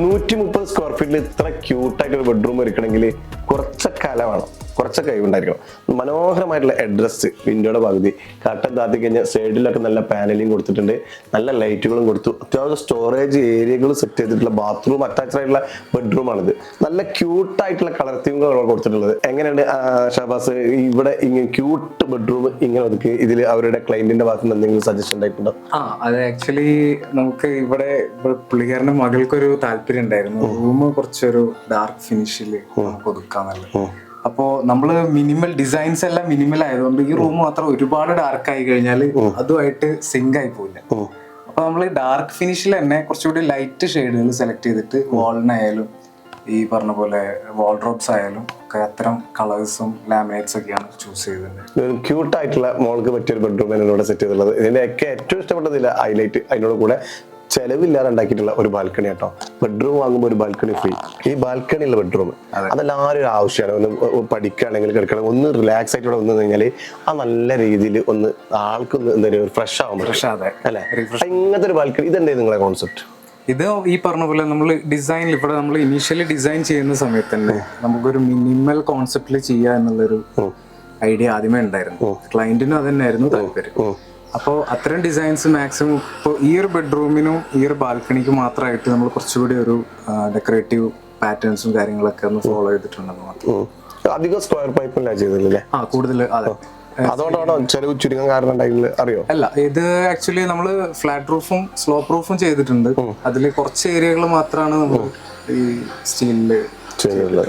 നൂറ്റി മുപ്പത് സ്ക്വയർ ഫീറ്റിൽ ഇത്ര ക്യൂട്ടായിട്ട് ഒരു ബെഡ്റൂം ഒരുക്കണമെങ്കിൽ കുറച്ചൊക്കെ കലമാണ് വേണം. കുറച്ചൊക്കെ കഴിവുണ്ടായിരിക്കണം. മനോഹരമായിട്ടുള്ള അഡ്രസ് വിൻഡോയുടെ പകുതി. കട്ടൻ താത്തി കഴിഞ്ഞാൽ സൈഡിലൊക്കെ നല്ല പാനലിങ് കൊടുത്തിട്ടുണ്ട്. നല്ല ലൈറ്റുകളും കൊടുത്തു. അത്യാവശ്യം സ്റ്റോറേജ് ഏരിയകൾ സെറ്റ് ചെയ്തിട്ടുള്ള ബാത്റൂം അറ്റാച്ച്ഡ് ആയിട്ടുള്ള ബെഡ്റൂമാണിത് നല്ല ക്യൂട്ടായിട്ടുള്ള കളർ തീമുകളാണ് കൊടുത്തിട്ടുള്ളത്. എങ്ങനെയാണ് ഷാബാസ്? ഇവിടെ ഇങ്ങനെ ക്യൂട്ട് ബെഡ്റൂം ഇങ്ങനെ ഒതുക്കി. ഇതിൽ അവരുടെ ക്ലൈന്റിന്റെ ഭാഗത്ത് നിന്ന് എന്തെങ്കിലും സജഷൻ ഉണ്ടായിട്ടുണ്ടോ? ആ അത് ആക്ച്വലി നമുക്ക് ഇവിടെ പുള്ളിക്കാരന്റെ മകൾക്കൊരു താല്പര്യം ഉണ്ടായിരുന്നു. റൂം കുറച്ചൊരു ഡാർക്ക് ഫിനിഷിൽ ഒതുക്കാന്നുള്ളത് അപ്പോ നമ്മൾ മിനിമൽ ഡിസൈൻസ് എല്ലാം മിനിമൽ ആയതുകൊണ്ട് ഈ റൂം മാത്രം ഒരുപാട് ഡാർക്ക് ആയി കഴിഞ്ഞാൽ അതുമായിട്ട് സിങ്ക് ആയി പോയില്ല അപ്പൊ നമ്മൾ ഡാർക്ക് ഫിനിഷിൽ തന്നെ കുറച്ചുകൂടി ലൈറ്റ് ഷെയ്ഡുകൾ സെലക്ട് ചെയ്തിട്ട് വാളിനായാലും ഈ പറഞ്ഞ പോലെ വാൾഡ്രോബ്സ് ആയാലും ഒക്കെ അത്തരം കളേഴ്സും ലാമിനേറ്റ്സ് ഒക്കെയാണ് ചൂസ് ചെയ്തത് ക്യൂട്ട് ആയിട്ടുള്ള മോൾക്ക് പറ്റിയ ഒരു ബെഡ്റൂം സെറ്റ് ചെയ്തിട്ടുള്ളത്. ഇതിന്റെ ഒക്കെ ഏറ്റവും ഇഷ്ടപ്പെട്ടതില്ല ഹൈലൈറ്റ് അതിനോട് കൂടെ ചെലവില്ലാതെ ഉണ്ടാക്കിയിട്ടുള്ള ഒരു ബാൽക്കണി കേട്ടോ ബെഡ്റൂം വാങ്ങുമ്പോൾ ഒരു ബാൽക്കണി ഫ്രീ ഈ ബാൽക്കണിയുള്ള ബെഡ്റൂം അതെല്ലാവരും ഒരു ആവശ്യമാണ് ഒന്ന് പഠിക്കുകയാണെങ്കിൽ കിടക്കുകയാണെങ്കിൽ ഒന്ന് റിലാക്സ് ആയിട്ട് ഇവിടെ വന്നു കഴിഞ്ഞാൽ ആ നല്ല രീതിയിൽ ഒന്ന് ആൾക്കൊന്ന് എന്താ പറയുക ഫ്രഷ് ആവും ഫ്രഷ് അല്ലെ അതെ. അല്ലേ? ഇങ്ങനത്തെ ഒരു ബാൽക്കണി ഇതെന്താ നിങ്ങളെ കോൺസെപ്റ്റ് ഇത് ഈ പറഞ്ഞ പോലെ നമ്മൾ ഡിസൈനിൽ ഇവിടെ നമ്മൾ ഇനീഷ്യലി ഡിസൈൻ ചെയ്യുന്ന സമയത്ത് തന്നെ നമുക്കൊരു മിനിമൽ കോൺസെപ്റ്റിൽ ചെയ്യുക എന്നുള്ളൊരു ഐഡിയ ആദ്യമേ ഉണ്ടായിരുന്നു. ക്ലയന്റിനും അത് തന്നെയായിരുന്നു താല്പര്യം. അപ്പോൾ അത്തരം ഡിസൈൻസ് മാക്സിമം ഇപ്പോൾ ഈ ഒരു ബെഡ്റൂമിനും ഈ ഒരു ബാൽക്കണിക്കും മാത്രമായിട്ട് നമ്മൾ കുറച്ചുകൂടി ഒരു ഡെക്കറേറ്റീവ് പാറ്റേൺസും കാര്യങ്ങളൊക്കെ ഒന്ന് ഫോളോ ചെയ്തിട്ടുണ്ടെന്ന് മാത്രം. അധികം സ്ക്വയർ പൈപ്പല്ല ചെയ്തില്ലേ ആ കൂടുതൽ അതെ. അതുകൊണ്ടാണോ ചെലവ് കാരണം അറിയോ? അല്ല ഇത് ആക്ച്വലി നമ്മൾ ഫ്ലാറ്റ് റൂഫും സ്ലോ പ്രൂഫും ചെയ്തിട്ടുണ്ട്. അതിൽ കുറച്ച് ഏരിയകൾ മാത്രമാണ് നമ്മൾ ഈ സ്റ്റീലിൽ ചെയ്തിട്ടുള്ളത്